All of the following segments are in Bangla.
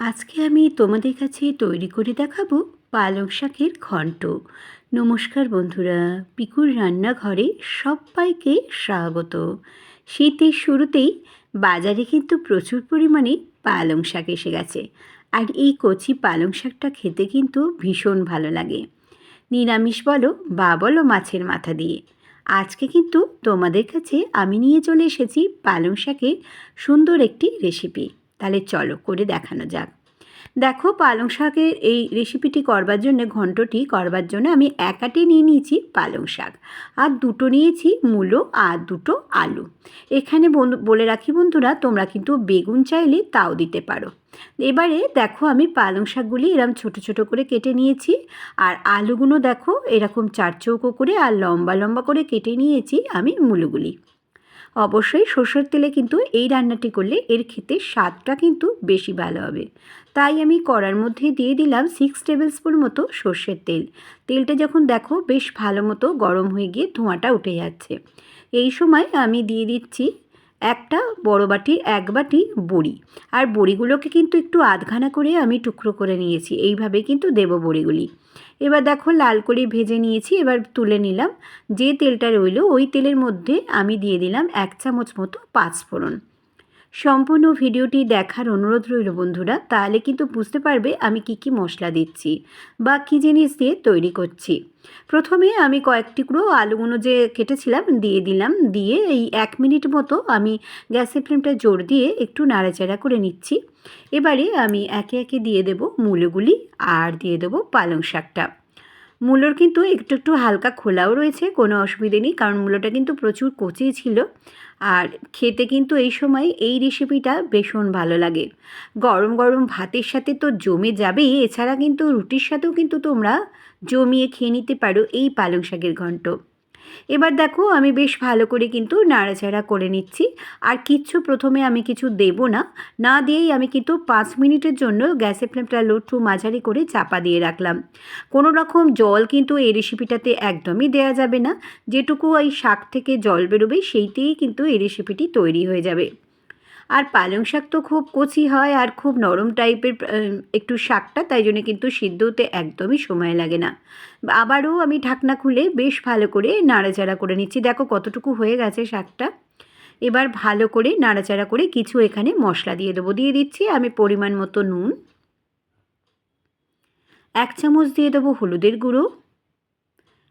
আজকে আমি তোমাদের কাছে তৈরি করে দেখাবো পালং শাকের ঘন্ট। নমস্কার বন্ধুরা, পিকুর রান্নাঘরে সবাইকে স্বাগত। শীতের শুরুতেই বাজারে কিন্তু প্রচুর পরিমাণে পালং শাক এসে গেছে। আর এই কচি পালং শাকটা খেতে কিন্তু ভীষণ ভালো লাগে। নিরামিষ বলো বা বলো মাছের মাথা দিয়ে। আজকে কিন্তু তোমাদের কাছে আমি নিয়ে চলে এসেছি পালং শাকের সুন্দর একটি রেসিপি তাহলে চলো করে দেখানো যাক। দেখো পালং শাকের এই রেসিপিটি করবার জন্য, ঘন্টটি করবার জন্য আমি একাটি নিয়ে নিয়েছি পালং শাক। আর দুটো নিয়েছি মূলো আর দুটো আলু। এখানে বলে রাখি বন্ধুরা, তোমরা কিন্তু বেগুন চাইলে তাও দিতে পারো। এবারে দেখো আমি পালং শাকগুলি এরম ছোট ছোট করে কেটে নিয়েছি। আর আলুগুলো দেখো এরকম চার চৌকো করে আর লম্বা লম্বা করে কেটে নিয়েছি আমি মূলগুলি। অবশ্যই সর্ষের তেলে কিন্তু এই রান্নাটি করলে এর খেতে স্বাদটা কিন্তু বেশি ভালো হবে। তাই আমি কড়ার মধ্যে দিয়ে দিলাম সিক্স টেবিল স্পুন মতো সর্ষের তেল। তেলটা যখন দেখো বেশ ভালো মতো গরম হয়ে গিয়ে ধোঁয়াটা উঠে যাচ্ছে। এই সময় আমি দিয়ে দিচ্ছি একটা বড় বাটির এক বাটি বড়ি। আর বড়িগুলোকে কিন্তু একটু আধখানা করে আমি টুকরো করে নিয়েছি। এইভাবে কিন্তু দেব বড়িগুলি। এবার দেখো লাল করে ভেজে নিয়েছি, এবার তুলে নিলাম। যে তেলটা রইল, ওই তেলের মধ্যে আমি দিয়ে দিলাম এক চামচ মতো পাঁচফোড়ন। সম্পূর্ণ ভিডিওটি দেখার অনুরোধ রইল বন্ধুরা, তাহলে কিন্তু বুঝতে পারবে আমি কি কি মশলা দিচ্ছি বা কী জিনিস দিয়ে তৈরি করছি। প্রথমে আমি কয়েক টুকরো আলুগুলো যে কেটেছিলাম দিয়ে দিলাম, দিয়ে এই এক মিনিট মতো আমি গ্যাসের ফ্লেমটা জোর দিয়ে একটু নাড়াচাড়া করে নিচ্ছি। এবারে আমি একে একে দিয়ে দেব মূলগুলি আর দিয়ে দেবো পালং শাকটা। মূলোর কিন্তু একটু একটু হালকা খোলাও রয়েছে, কোনো অসুবিধে নেই, কারণ মূলোটা কিন্তু প্রচুর কচি ছিল। আর খেতে কিন্তু এই সময় এই রেসিপিটা ভীষণ ভালো লাগে। গরম গরম ভাতের সাথে তো জমে যাবেই, এছাড়া কিন্তু রুটির সাথেও কিন্তু তোমরা জমিয়ে খেয়ে নিতে পারো এই পালং শাকের ঘন্ট। এবার দেখো আমি বেশ ভালো করে কিন্তু নাড়াচাড়া করে নিচ্ছি। আর কিচ্ছু প্রথমে আমি কিছু দেব না। না দিয়েই আমি কিন্তু পাঁচ মিনিটের জন্য গ্যাসের ফ্লেমটা লো মাঝারি করে চাপা দিয়ে রাখলাম। কোনো রকম জল কিন্তু এই রেসিপিটাতে একদমই দেয়া যাবে না। যেটুকু ওই শাক থেকে জল বেরোবে সেইতেই কিন্তু এই রেসিপিটি তৈরি হয়ে যাবে। আর পালং শাক তো খুব কচি হয় আর খুব নরম টাইপের একটু শাকটা, তাই জন্য কিন্তু সিদ্ধ হতে একদমই সময় লাগে না। আবারও আমি ঢাকনা খুলে বেশ ভালো করে নাড়াচাড়া করে নিচ্ছি। দেখো কতটুকু হয়ে গেছে শাকটা। এবার ভালো করে নাড়াচাড়া করে কিছু এখানে মশলা দিয়ে দেবো। দিয়ে দিচ্ছি আমি পরিমাণ মতো নুন। এক চামচ দিয়ে দেবো হলুদের গুঁড়ো।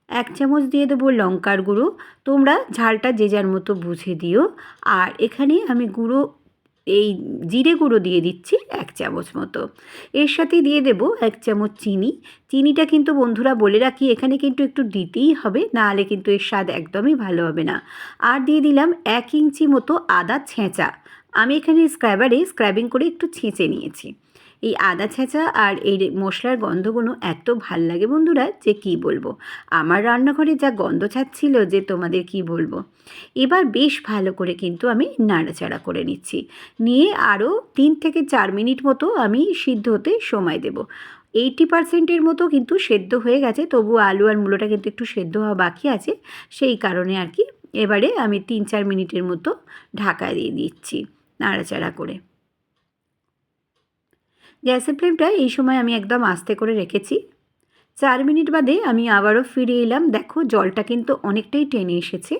এক চামচ দিয়ে দেবো লঙ্কার গুঁড়ো। তোমরা ঝালটা যে যার মতো বুঝে দিও। আর এখানে আমি গুঁড়ো এই জিরে গুঁড়ো দিয়ে দিচ্ছি এক চামচ মতো। এর সাথে দিয়ে দেব এক চামচ চিনি। চিনিটা কিন্তু বন্ধুরা বলে রাখি, এখানে কিন্তু একটু দিতেই হবে নাহলে কিন্তু এর স্বাদ একদমই ভালো হবে না। আর দিয়ে দিলাম এক ইঞ্চি মতো আদা ছেঁচা। আমি এখানে স্ক্র্যাবারে স্ক্র্যাবিং করে একটু ছেঁচে নিয়েছি। এই আদা ছেঁচা আর এই মশলার গন্ধগুলো এত ভালো লাগে বন্ধুরা যে কি বলব? আমার রান্নাঘরে যা গন্ধ ছাড়ছিল যে তোমাদের কি বলব? এবার বেশ ভালো করে কিন্তু আমি নাড়াচাড়া করে নিচ্ছি। নিয়ে আরও তিন থেকে চার মিনিট মতো আমি সিদ্ধ হতে সময় দেব। এইটি পার্সেন্টের মতো কিন্তু সেদ্ধ হয়ে গেছে, তবু আলু আর মূলোটা কিন্তু একটু সেদ্ধ হওয়া বাকি আছে। সেই কারণে আর কি, এবারে আমি তিন চার মিনিটের মতো ঢাকা দিয়ে দিচ্ছি নাড়াচাড়া করে। গ্যাসের ফ্লেমটা এই সময় আমি একদম আস্তে করে রেখেছি। চার মিনিট বাদে আমি আবারও ফিরে এলাম। দেখো, জলটা কিন্তু অনেকটাই টেনে এসেছে।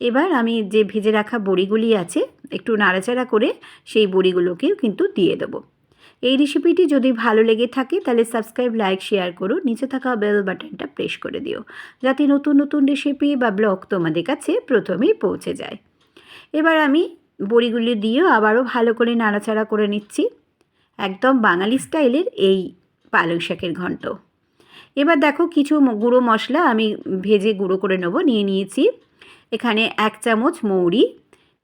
এবার আমি যে ভেজে রাখা বড়িগুলি আছে, একটু নাড়াচাড়া করে সেই বড়িগুলোকেও কিন্তু দিয়ে দেবো। এই রেসিপিটি যদি ভালো লেগে থাকে, তাহলে সাবস্ক্রাইব লাইক শেয়ার করো। নিচে থাকা বেল বাটনটা প্রেস করে দিও, যাতে নতুন নতুন রেসিপি বা ব্লগ তোমাদের কাছে প্রথমেই পৌঁছে যায়। এবার আমি বড়িগুলি দিয়েও আবারও ভালো করে নাড়াচাড়া করে নিচ্ছি। একদম বাঙালি স্টাইলের এই পালং শাকের ঘন্ট। এবার দেখো কিছু গুঁড়ো মশলা আমি ভেজে গুঁড়ো করে নেব, নিয়ে নিয়েছি। এখানে এক চামচ মৌরি,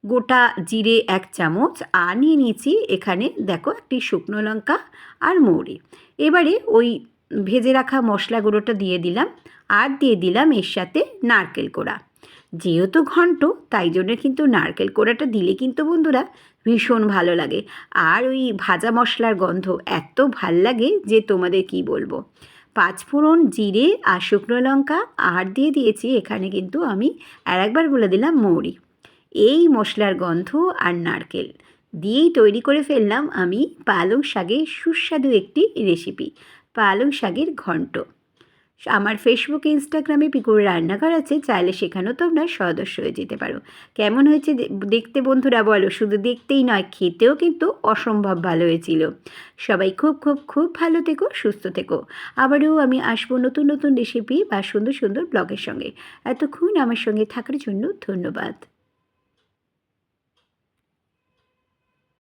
গোটা জিরে এক চামচ, আর নিয়ে নিয়েছি এখানে দেখো একটি শুকনো লঙ্কা আর মৌরি। এবারে ওই ভেজে রাখা মশলা গুঁড়োটা দিয়ে দিলাম, আর দিয়ে দিলাম এর সাথে নারকেল কোড়া। যেহেতু ঘন্ট, তাই জন্য কিন্তু নারকেল কোড়াটা দিলে কিন্তু বন্ধুরা ভীষণ ভালো লাগে। আর ওই ভাজা মশলার গন্ধ এত ভালো লাগে যে তোমাদের কি বলব? পাঁচফোড়ন জিরে আর শুকনো লঙ্কা আর দিয়ে দিয়েছি, এখানে কিন্তু আমি আর একবার বলে দিলাম মৌরি। এই মশলার গন্ধ আর নারকেল দিয়েই তৈরি করে ফেললাম আমি পালং শাকের সুস্বাদু একটি রেসিপি পালং শাকের ঘন্ট। আমার ফেসবুক ইনস্টাগ্রামে পিকুর রান্নাঘর আছে, চাইলে সেখানেও তোমরা সদস্য হয়ে যেতে পারো। কেমন হয়েছে দেখতে বন্ধুরা বলো? শুধু দেখতেই নয়, খেতেও কিন্তু অসম্ভব ভালো হয়েছিল। সবাই খুব খুব খুব ভালো থেকো, সুস্থ থেকো। আবারও আমি আসব নতুন নতুন রেসিপি বা সুন্দর সুন্দর ব্লগের সঙ্গে। এতক্ষণ আমার সঙ্গে থাকার জন্য ধন্যবাদ।